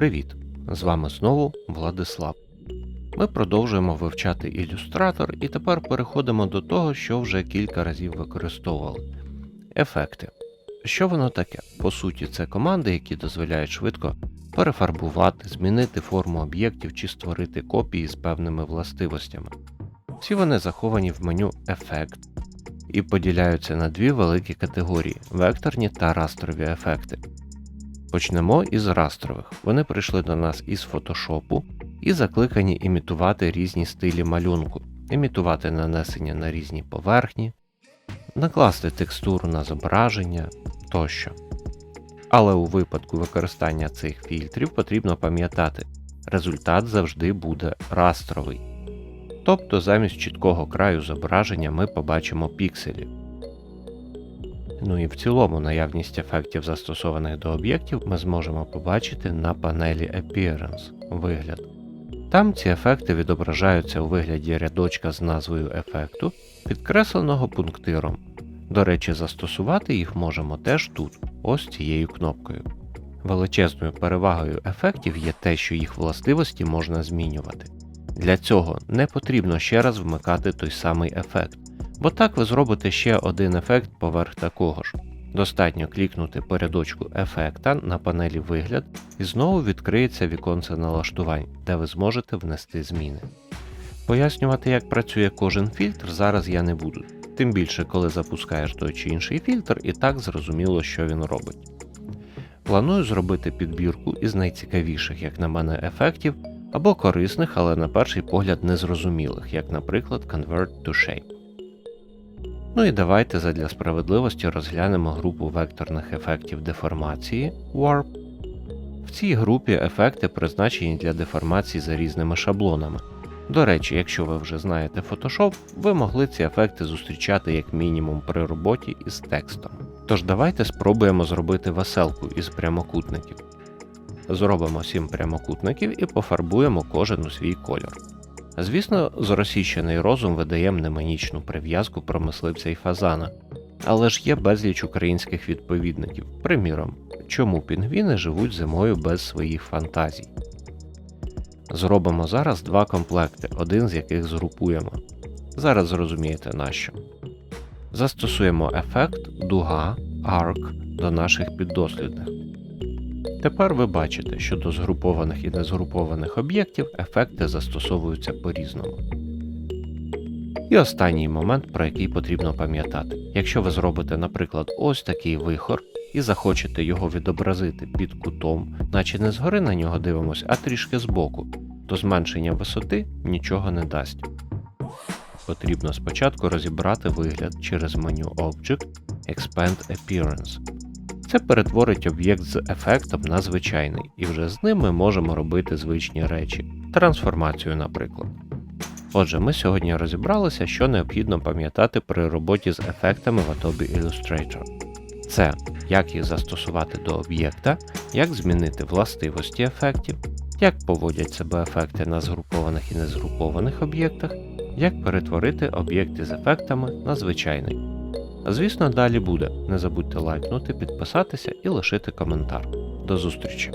Привіт! З вами знову Владислав. Ми продовжуємо вивчати ілюстратор і тепер переходимо до того, що вже кілька разів використовували. Ефекти. Що воно таке? По суті, це команди, які дозволяють швидко перефарбувати, змінити форму об'єктів чи створити копії з певними властивостями. Всі вони заховані в меню Ефект і поділяються на дві великі категорії векторні та растрові ефекти. Почнемо із растрових. Вони прийшли до нас із фотошопу і закликані імітувати різні стилі малюнку, імітувати нанесення на різні поверхні, накласти текстуру на зображення тощо. Але у випадку використання цих фільтрів потрібно пам'ятати, результат завжди буде растровий. Тобто замість чіткого краю зображення ми побачимо пікселі. Ну і в цілому наявність ефектів застосованих до об'єктів ми зможемо побачити на панелі Appearance вигляд. Там ці ефекти відображаються у вигляді рядочка з назвою ефекту, підкресленого пунктиром. До речі, застосувати їх можемо теж тут, ось цією кнопкою. Величезною перевагою ефектів є те, що їх властивості можна змінювати. Для цього не потрібно ще раз вмикати той самий ефект, бо так ви зробите ще один ефект поверх такого ж. Достатньо клікнути по рядочку ефекта на панелі Вигляд і знову відкриється віконце налаштувань, де ви зможете внести зміни. Пояснювати, як працює кожен фільтр, зараз я не буду, тим більше, коли запускаєш той чи інший фільтр, і так зрозуміло, що він робить. Планую зробити підбірку із найцікавіших, як на мене, ефектів або корисних, але на перший погляд незрозумілих, як, наприклад, Convert to Shape. Ну і давайте задля справедливості розглянемо групу векторних ефектів деформації Warp. В цій групі ефекти призначені для деформації за різними шаблонами. До речі, якщо ви вже знаєте Photoshop, ви могли ці ефекти зустрічати як мінімум при роботі із текстом. Тож давайте спробуємо зробити веселку із прямокутників. Зробимо 7 прямокутників і пофарбуємо кожен у свій кольор. Звісно, зросійщений розум видає мнемонічну прив'язку про мисливця і фазана, але ж є безліч українських відповідників, приміром, чому пінгвіни живуть зимою без своїх фантазій. Зробимо зараз два комплекти, один з яких згрупуємо. Зараз зрозумієте нащо. Застосуємо ефект дуга arc до наших піддослідних. Тепер ви бачите, що до згрупованих і незгрупованих об'єктів ефекти застосовуються по-різному. І останній момент, про який потрібно пам'ятати. Якщо ви зробите, наприклад, ось такий вихор і захочете його відобразити під кутом, наче не згори на нього дивимося, а трішки збоку, то зменшення висоти нічого не дасть. Потрібно спочатку розібрати вигляд через меню Object Expand Appearance. Це перетворить об'єкт з ефектом на звичайний, і вже з ним ми можемо робити звичні речі, трансформацію, наприклад. Отже, ми сьогодні розібралися, що необхідно пам'ятати при роботі з ефектами в Adobe Illustrator. Це як їх застосувати до об'єкта, як змінити властивості ефектів, як поводять себе ефекти на згрупованих і незгрупованих об'єктах, як перетворити об'єкти з ефектами на звичайний. Звісно, далі буде. Не забудьте лайкнути, підписатися і лишити коментар. До зустрічі!